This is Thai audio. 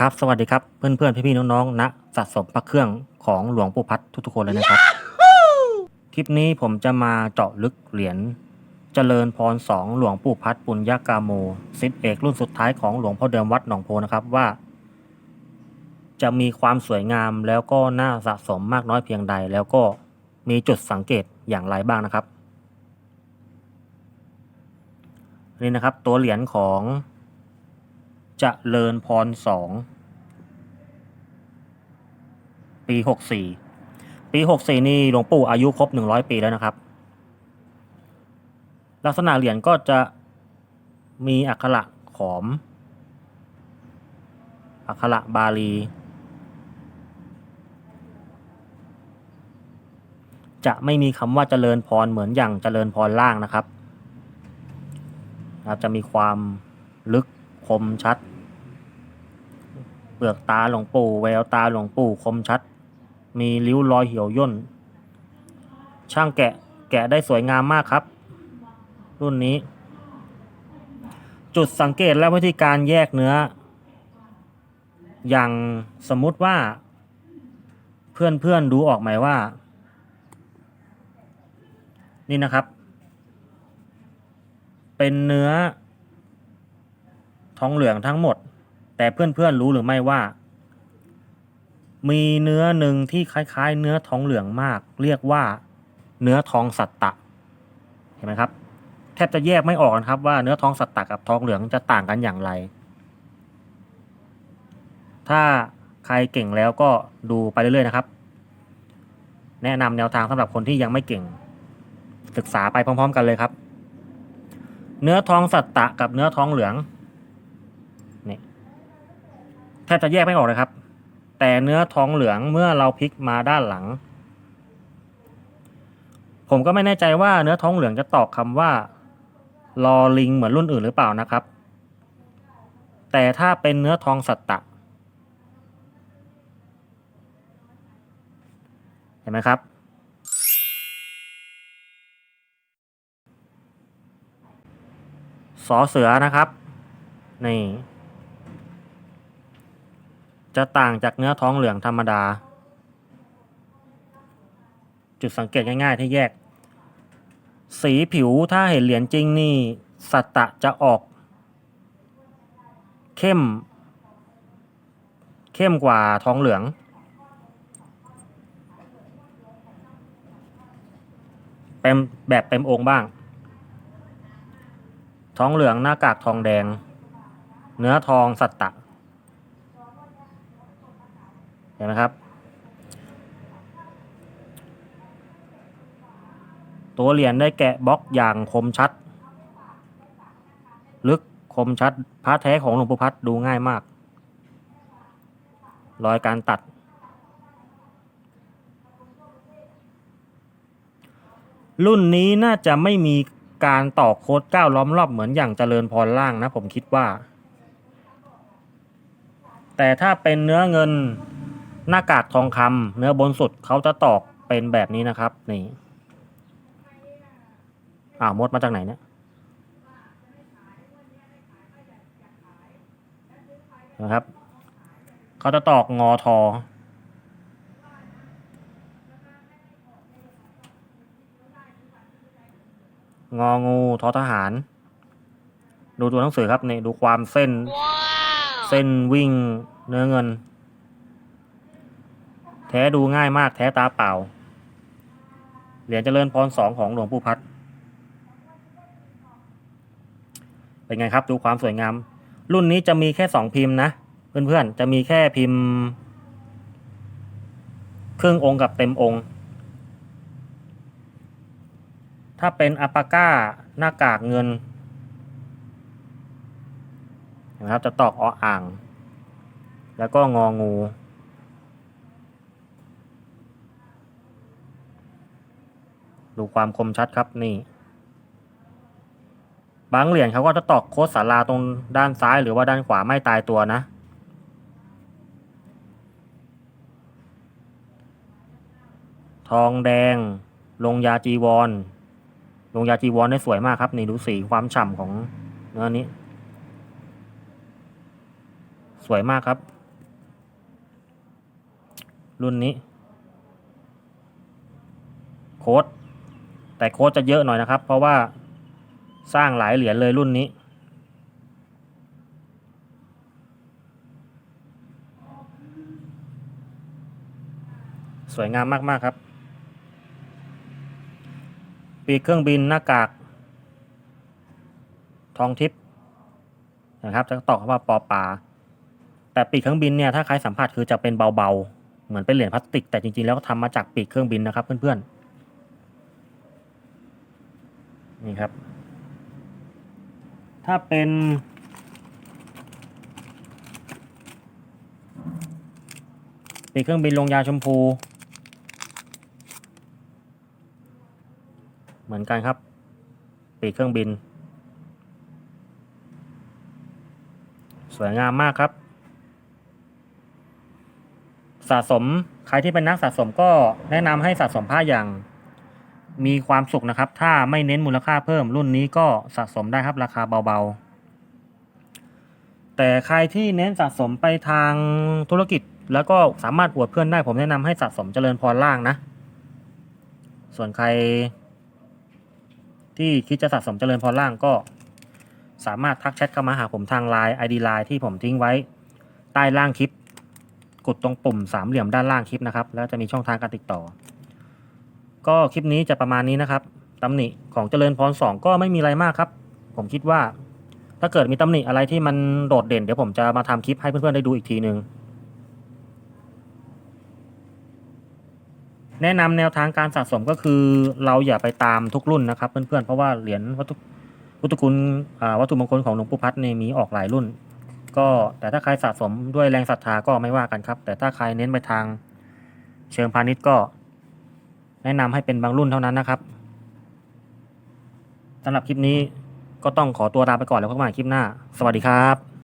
ครับสวัสดีครับเพื่อนๆพี่ๆน้องๆณสะสมพระเครื่องของหลวงปู่พัดทุกๆคนเลยนะครับ คลิปนี้ผมจะมาเจาะลึกเหรียญเจริญพรสองหลวงปู่พัดปุญญากาโมสิทธิเอกรุ่นสุดท้ายของหลวงพ่อเดิมวัดหนองโพนะครับว่า จะมีความสวยงามแล้วก็น่าสะสมมากน้อยเพียงใด แล้วก็มีจุดสังเกตอย่างไรบ้างนะครับนี่นะครับ ตัวเหรียญของ จเริญพรสองปีหกสี่ปีหกสี่นี่หลวงปู่อายุครบหนึ่งร้อยปีแล้วนะครับ ลักษณะเหรียญก็จะมีอักขระขอม อักขระบาลี จะไม่มีคำว่าเจริญพรเหมือนอย่างเจริญพรล่างนะครับครับจะมีความลึกคมชัด ลือกตาหลวงปู่แววตาหลวงปู่คมชัด มีริ้วรอยเหี่ยวย่น ช่างแกะแกะได้สวยงามมากครับ รุ่นนี้ จุดสังเกตและวิธีการแยกเนื้อ อย่างสมมุติว่า เพื่อนเพื่อนดูออกไหมว่า นี่นะครับ เป็นเนื้อ ทองเหลืองทั้งหมด แต่เพื่อนๆรู้หรือไม่ว่า มีเนื้อหนึ่งที่คล้าย ๆ เนื้อทองเหลืองมาก เรียกว่า เนื้อทองสัตตะ เห็นไหมครับ แทบจะแยกไม่ออกนะครับว่าเนื้อทองสัตตะกับทองเหลืองจะต่างกันอย่างไร ถ้าใครเก่งแล้วก็ดูไปเรื่อยๆนะครับ แนะนำแนวทางสำหรับคนที่ยังไม่เก่ง ศึกษาไปพร้อม ๆ กันเลยครับ เนื้อทองสัตตะกับเนื้อทองเหลือง แทบจะแยกไม่ออกเลยครับ แต่เนื้อทองเหลืองเมื่อเราพลิกมาด้านหลัง ผมก็ไม่แน่ใจว่าเนื้อทองเหลืองจะตอกคำว่า ลอลิงเหมือนรุ่นอื่นหรือเปล่านะครับ แต่ถ้าเป็นเนื้อทองสัตตะเห็นไหมครับ สอเสือนะครับ นี่ จะต่างจากเนื้อท้องเหลืองธรรมดา จุดสังเกตง่ายๆที่แยก สีผิวถ้าเห็นเหรียญจริงนี่สัตตะจะออก เข้ม เข้มกว่าท้องเหลือง เป็นแบบเต็มองค์บ้าง ท้องเหลืองหน้ากากทองแดง เนื้อทองสัตตะ เห็นไหมครับ ตัวเหรียญได้แกะบล็อกอย่างคมชัด ลึกคมชัดพระแท้ของหลวงปู่พัดดูง่ายมาก รอยการตัด รุ่นนี้น่าจะไม่มีการต่อโค้ดก้าล้อมรอบเหมือนอย่างเจริญพรล่างนะผมคิดว่า แต่ถ้าเป็นเนื้อเงิน หน้ากากทองคำเนื้อบนสุดเขาจะตอกเป็นแบบนี้นะครับ นี่อ้าวมดมาจากไหนเนี่ยนะครับเขาจะตอกงอทอ งองูทอทหาร ดูตัวหนังสือครับนี่ดูความเส้น เส้นวิ่งเนื้อเงิน ท้ดูง่ายมากแท้ตาเปล่า เหรียญเจริญพรสองของหลวงปู่พัด เป็นไงครับดูความสวยงาม รุ่นนี้จะมีแค่สองพิมพ์นะ เพื่อนๆ จะมีแค่พิมพ์ ครึ่งองค์กับเต็มองค์ ถ้าเป็นอัปปาก้าหน้ากากเงินนะครับจะตอกออ่าง แล้วก็งองู ดูความคมชัดครับนี่ บางเหรียญเขาก็จะตอกโคดสาราตรงด้านซ้ายหรือว่าด้านขวาไม่ตายตัวนะ ทองแดง ลงยาจีวร ลงยาจีวรได้สวยมากครับ นี่ดูสีความฉ่ำของเนื้อนี้ สวยมากครับ รุ่นนี้ โค้ด แต่โค้ดจะเยอะหน่อยนะครับ เพราะว่าสร้างหลายเหรียญเลยรุ่นนี้ สวยงามมาก ๆ ครับ ปีกเครื่องบินหน้ากาก ทองทิพย์นะครับจะตอกคำว่าปอปลาแต่ปีกเครื่องบินเนี่ยถ้าใครสัมผัสคือจะเป็นเบาๆ เหมือนเป็นเหรียญพลาสติกแต่จริงๆแล้วก็ทำมาจากปีกเครื่องบินนะครับเพื่อนๆ นี่ครับ ถ้าเป็น ปีกเครื่องบินลงยาชมพู เหมือนกันครับ ปีกเครื่องบิน สวยงามมากครับ สะสมใครที่เป็นนักสะสมก็แนะนำให้สะสมผ้าอย่าง มีความสุขนะครับ ถ้าไม่เน้นมูลค่าเพิ่มรุ่นนี้ก็สะสมได้ครับราคาเบาๆ แต่ใครที่เน้นสะสมไปทางธุรกิจ แล้วก็สามารถอวดเพื่อนได้ผมแนะนำให้สะสมเจริญพรล่างนะ ส่วนใคร ที่คิดจะสะสมเจริญพรล่างก็ สามารถทักแชทเข้ามาหาผมทาง Line ID Line ที่ผมทิ้งไว้ใต้ล่างคลิป กดตรงปุ่มสามเหลี่ยมด้านล่างคลิปนะครับ แล้วจะมีช่องทางการติดต่อ ก็คลิปนี้จะประมาณนี้นะครับตำหนิของเจริญพรสองก็ไม่มีอะไรมากครับ ผมคิดว่า ถ้าเกิดมีตำหนิอะไรที่มันโดดเด่นเดี๋ยวผมจะมาทำคลิปให้เพื่อนๆได้ดูอีกทีหนึ่งแนะนำแนวทางการสะสมก็คือเราอย่าไปตามทุกรุ่นนะครับ เพื่อนๆ เพราะว่าเหรียญวัตถุวัตถุคุณวัตถุมงคลของหลวงปู่พัดเนี่ยมีออกหลายรุ่น ก็แต่ถ้าใครสะสมด้วยแรงศรัทธาก็ไม่ว่ากันครับ แต่ถ้าใครเน้นไปทางเชิงพาณิชย์ก็ แนะนำให้เป็นบางรุ่นเท่านั้นนะครับสำหรับคลิปนี้ก็ต้องขอตัวลาไปก่อนแล้วพบกันใหม่คลิปหน้า สวัสดีครับ